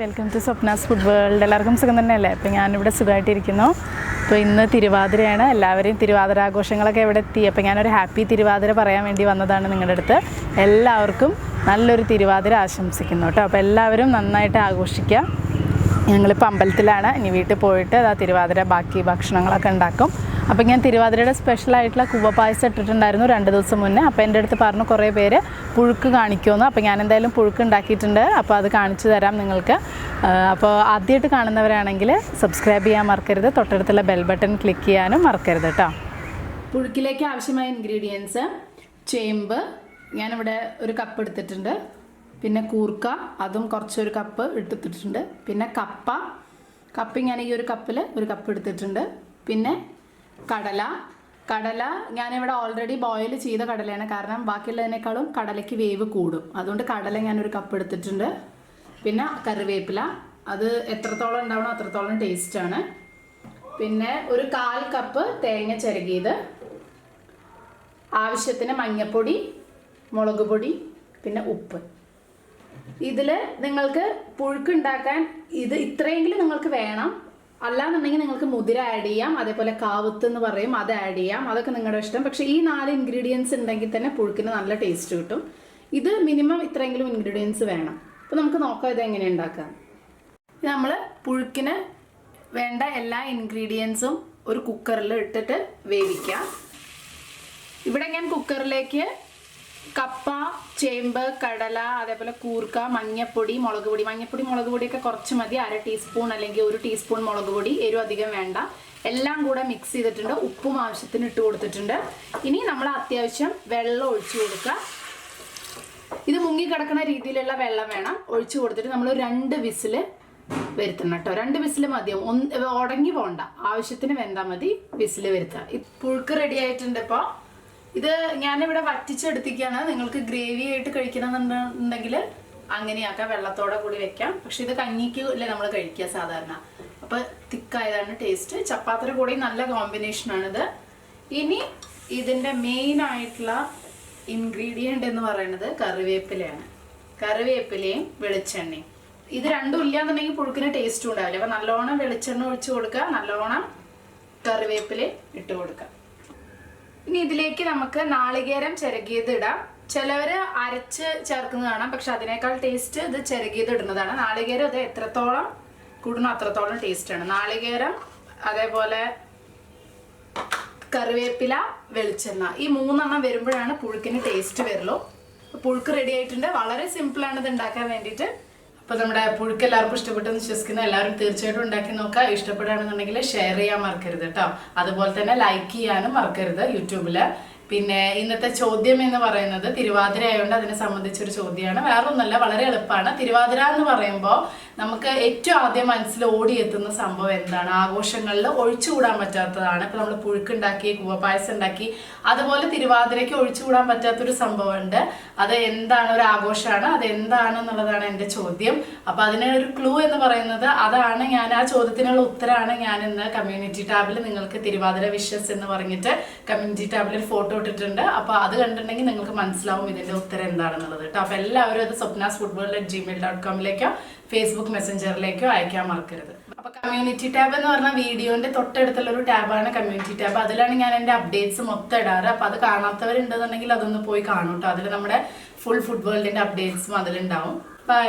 Welcome to Swapna's food world എല്ലാവർക്കും സുഖം തന്നെയല്ലേ? അപ്പോൾ ഞാനിവിടെ സുഖമായിട്ടിരിക്കുന്നു. അപ്പോൾ ഇന്ന് തിരുവാതിരയാണ്. എല്ലാവരെയും തിരുവാതിര ആഘോഷങ്ങളൊക്കെ ഇവിടെ എത്തി. അപ്പോൾ ഞാനൊരു ഹാപ്പി തിരുവാതിര പറയാൻ വേണ്ടി വന്നതാണ് നിങ്ങളുടെ അടുത്ത്. എല്ലാവർക്കും നല്ലൊരു തിരുവാതിര ആശംസിക്കുന്നു കേട്ടോ. അപ്പോൾ എല്ലാവരും നന്നായിട്ട് ആഘോഷിക്കുക ഞങ്ങളിപ്പോൾ അമ്പലത്തിലാണ്. ഇനി വീട്ടിൽ പോയിട്ട് ആ തിരുവാതിര ബാക്കി ഭക്ഷണങ്ങളൊക്കെ ഉണ്ടാക്കും. അപ്പോൾ ഞാൻ തിരുവാതിരയുടെ സ്പെഷ്യലായിട്ടുള്ള കുവപ്പായസം പായസം ഇട്ടിട്ടുണ്ടായിരുന്നു രണ്ട് ദിവസം മുന്നേ. അപ്പോൾ എന്റെ അടുത്ത് പറഞ്ഞു കുറേ പേര് പുഴുക്ക് കാണിക്കുമെന്ന്. അപ്പോൾ ഞാൻ എന്തായാലും പുഴുക്ക് ഉണ്ടാക്കിയിട്ടുണ്ട്. അപ്പോൾ അത് കാണിച്ചു തരാം നിങ്ങൾക്ക്. അപ്പോൾ ആദ്യമായിട്ട് കാണുന്നവരാണെങ്കിൽ സബ്സ്ക്രൈബ് ചെയ്യാൻ മറക്കരുത്. തൊട്ടടുത്തുള്ള ബെൽ ബട്ടൺ ക്ലിക്ക് ചെയ്യാനും മറക്കരുത് കേട്ടോ പുഴുക്കിലേക്ക് ആവശ്യമായ ഇൻഗ്രീഡിയൻസ് ചേമ്പ് ഞാനിവിടെ ഒരു കപ്പ് എടുത്തിട്ടുണ്ട്. പിന്നെ കൂർക്ക അതും കുറച്ചൊരു കപ്പ് എടുത്തിട്ടുണ്ട്. പിന്നെ കപ്പ കപ്പ ഞാൻ ഈ ഒരു കപ്പിൽ ഒരു കപ്പ് എടുത്തിട്ടുണ്ട്. പിന്നെ കടല. കടല ഞാനിവിടെ ഓൾറെഡി ബോയിൽ ചെയ്ത കടലയാണ്. കാരണം ബാക്കിയുള്ളതിനേക്കാളും കടലയ്ക്ക് വേവ് കൂടും. അതുകൊണ്ട് കടല ഞാനൊരു കപ്പ് എടുത്തിട്ടുണ്ട്. പിന്നെ കറിവേപ്പില. അത് എത്രത്തോളം ഉണ്ടാവണോ അത്രത്തോളം ടേസ്റ്റാണ് പിന്നെ ഒരു കാൽ കപ്പ് തേങ്ങ ചിരകിയത്. ആവശ്യത്തിന് മഞ്ഞൾപ്പൊടി മുളക് പൊടി പിന്നെ ഉപ്പ്. ഇതിൽ നിങ്ങൾക്ക് പുഴുക്ക് ഉണ്ടാക്കാൻ ഇത് ഇത്രയെങ്കിലും നിങ്ങൾക്ക് വേണം. അല്ലാന്നുണ്ടെങ്കിൽ നിങ്ങൾക്ക് മുതിര ആഡ് ചെയ്യാം അതേപോലെ കാവത്ത് എന്ന് പറയും അത് ആഡ് ചെയ്യാം. അതൊക്കെ നിങ്ങളുടെ ഇഷ്ടം. പക്ഷെ ഈ നാല് ഇൻഗ്രീഡിയൻസ് ഉണ്ടെങ്കിൽ തന്നെ പുഴുക്കിന് നല്ല ടേസ്റ്റ് കിട്ടും. ഇത് മിനിമം ഇത്രയെങ്കിലും ഇൻഗ്രീഡിയൻസ് വേണം. അപ്പോൾ നമുക്ക് നോക്കാം ഇത് എങ്ങനെ ഉണ്ടാക്കാം. നമ്മൾ പുഴുക്കിന് വേണ്ട എല്ലാ ഇൻഗ്രീഡിയൻസും ഒരു കുക്കറിൽ ഇട്ടിട്ട് വേവിക്കാം. ഇവിടെ ഞാൻ കുക്കറിലേക്ക് കപ്പ ചേമ്പ് കടല അതേപോലെ കൂർക്ക മഞ്ഞപ്പൊടി മുളക് പൊടി. മഞ്ഞപ്പൊടി മുളക് പൊടിയൊക്കെ കുറച്ച് മതി. അര ടീസ്പൂൺ അല്ലെങ്കിൽ ഒരു ടീസ്പൂൺ മുളക് പൊടി. എരിവ് അധികം വേണ്ട. എല്ലാം കൂടെ മിക്സ് ചെയ്തിട്ടുണ്ട്. ഉപ്പും ആവശ്യത്തിന് ഇട്ട് കൊടുത്തിട്ടുണ്ട്. ഇനി നമ്മൾ അത്യാവശ്യം വെള്ളം ഒഴിച്ചു കൊടുക്കുക. ഇത് മുങ്ങി കിടക്കുന്ന രീതിയിലുള്ള വെള്ളം വേണം. ഒഴിച്ചു കൊടുത്തിട്ട് നമ്മൾ രണ്ട് വിസിൽ വരുത്തണം കേട്ടോ. രണ്ട് വിസിൽ മതിയാവും ഒന്ന് ഉടങ്ങി പോണ്ട. ആവശ്യത്തിന് വെന്താൽ മതി. വിസിൽ വരുത്തുക. പുഴുക്ക് റെഡി ആയിട്ടുണ്ട് ഇപ്പോൾ ഇത് ഞാനിവിടെ വറ്റിച്ചെടുത്തിക്കാണ് നിങ്ങൾക്ക് ഗ്രേവി ആയിട്ട് കഴിക്കണമെന്നുണ്ടെങ്കിൽ അങ്ങനെയാക്കാം. വെള്ളത്തോടെ കൂടി വെക്കാം. പക്ഷെ ഇത് കഞ്ഞിക്ക് അല്ലേ നമ്മൾ കഴിക്കുക സാധാരണ. അപ്പോൾ തിക്കായതാണ് ടേസ്റ്റ് ചപ്പാത്തിയുടെ കൂടി നല്ല കോമ്പിനേഷൻ കോമ്പിനേഷനാണിത് ഇനി ഇതിന്റെ മെയിൻ ആയിട്ടുള്ള ഇൻഗ്രീഡിയന്റ് എന്ന് പറയുന്നത് കറിവേപ്പിലയാണ്. കറിവേപ്പിലയും വെളിച്ചെണ്ണയും. ഇത് രണ്ടും ഇല്ലാന്നുണ്ടെങ്കിൽ പുഴുക്കിന് ടേസ്റ്റും ഉണ്ടാവില്ല. അപ്പൊ നല്ലോണം വെളിച്ചെണ്ണ ഒഴിച്ചു കൊടുക്കുക. നല്ലോണം കറിവേപ്പില ഇട്ട് കൊടുക്കുക. ഇനി ഇതിലേക്ക് നമുക്ക് നാളികേരം ചിരകിയത് ഇടാം. ചിലവര് അരച്ച് ചേർക്കുന്നത് കാണാം. പക്ഷെ അതിനേക്കാൾ ടേസ്റ്റ് ഇത് ചിരകിയത് ഇടുന്നതാണ്. നാളികേരം അത് എത്രത്തോളം കൂടുന്നു അത്രത്തോളം ടേസ്റ്റ് ആണ്. നാളികേരം അതേപോലെ കറിവേപ്പില വെളിച്ചെണ്ണ. ഈ മൂന്നെണ്ണം വരുമ്പോഴാണ് പുഴുക്കിന് ടേസ്റ്റ് വരുള്ളൂ. പുഴുക്ക് റെഡി ആയിട്ടുണ്ട്. വളരെ സിമ്പിൾ ആണ് ഇത് ഉണ്ടാക്കാൻ വേണ്ടിയിട്ട്. അപ്പൊ നമ്മുടെ പുഴുക്ക് എല്ലാവർക്കും ഇഷ്ടപ്പെട്ടെന്ന് വിശ്വസിക്കുന്ന. എല്ലാവരും തീർച്ചയായിട്ടും ഉണ്ടാക്കി നോക്കുക. ഇഷ്ടപ്പെടുകയാണെന്നുണ്ടെങ്കിൽ ഷെയർ ചെയ്യാൻ മറക്കരുത് കേട്ടോ. അതുപോലെ തന്നെ ലൈക്ക് ചെയ്യാനും മറക്കരുത് യൂട്യൂബിൽ. പിന്നെ ഇന്നത്തെ ചോദ്യം എന്ന് പറയുന്നത് തിരുവാതിര ആയതുകൊണ്ട് അതിനെ സംബന്ധിച്ചൊരു ചോദ്യമാണ്. വേറെ ഒന്നല്ല വളരെ എളുപ്പമാണ്. തിരുവാതിര എന്ന് പറയുമ്പോൾ നമുക്ക് ഏറ്റവും ആദ്യം മനസ്സിൽ ഓടിയെത്തുന്ന സംഭവം എന്താണ്? ആഘോഷങ്ങളിൽ ഒഴിച്ചുകൂടാൻ പറ്റാത്തതാണ്. ഇപ്പൊ നമ്മൾ പുഴുക്കുണ്ടാക്കി കൂവപ്പായസം ഉണ്ടാക്കി അതുപോലെ തിരുവാതിരയ്ക്ക് ഒഴിച്ചുകൂടാൻ പറ്റാത്തൊരു സംഭവമുണ്ട്. അത് എന്താണ് ഒരു ആഘോഷമാണ്? അത് എന്താണെന്നുള്ളതാണ് എന്റെ ചോദ്യം. അപ്പൊ അതിന് ഒരു ക്ലൂ എന്ന് പറയുന്നത് അതാണ് ഞാൻ ആ ചോദ്യത്തിനുള്ള ഉത്തരമാണ് ഞാൻ ഇന്ന് കമ്മ്യൂണിറ്റി ടാബിൽ നിങ്ങൾക്ക് തിരുവാതിര വിഷസ് എന്ന് പറഞ്ഞിട്ട് കമ്മ്യൂണിറ്റി ടാബിൽ ഒരു ഫോട്ടോ ഇട്ടിട്ടുണ്ട്. അപ്പൊ അത് കണ്ടിട്ടുണ്ടെങ്കിൽ നിങ്ങൾക്ക് മനസ്സിലാവും ഇതിന്റെ ഉത്തരം എന്താണെന്നുള്ളത് കേട്ടോ. അപ്പൊ എല്ലാവരും അത് Swapna's football at Gmail dot കോമിലേക്കോ Facebook മെസ്സഞ്ചറിലേക്കോ അയക്കാൻ മറക്കരുത്. അപ്പൊ കമ്മ്യൂണിറ്റി ടാബ് എന്ന് പറഞ്ഞ വീഡിയോന്റെ തൊട്ടടുത്തുള്ള ഒരു ടാബാണ് കമ്മ്യൂണിറ്റി ടാബ് അതിലാണ് ഞാൻ എന്റെ അപ്ഡേറ്റ്സ് മൊത്തം ഇടാറ്. അപ്പൊ അത് കാണാത്തവരുണ്ടെന്നുണ്ടെങ്കിൽ അതൊന്ന് പോയി കാണും കേട്ടോ. അതിൽ നമ്മുടെ ഫുൾ വേൾഡിന്റെ അപ്ഡേറ്റ്സും അതിലുണ്ടാവും. ബൈ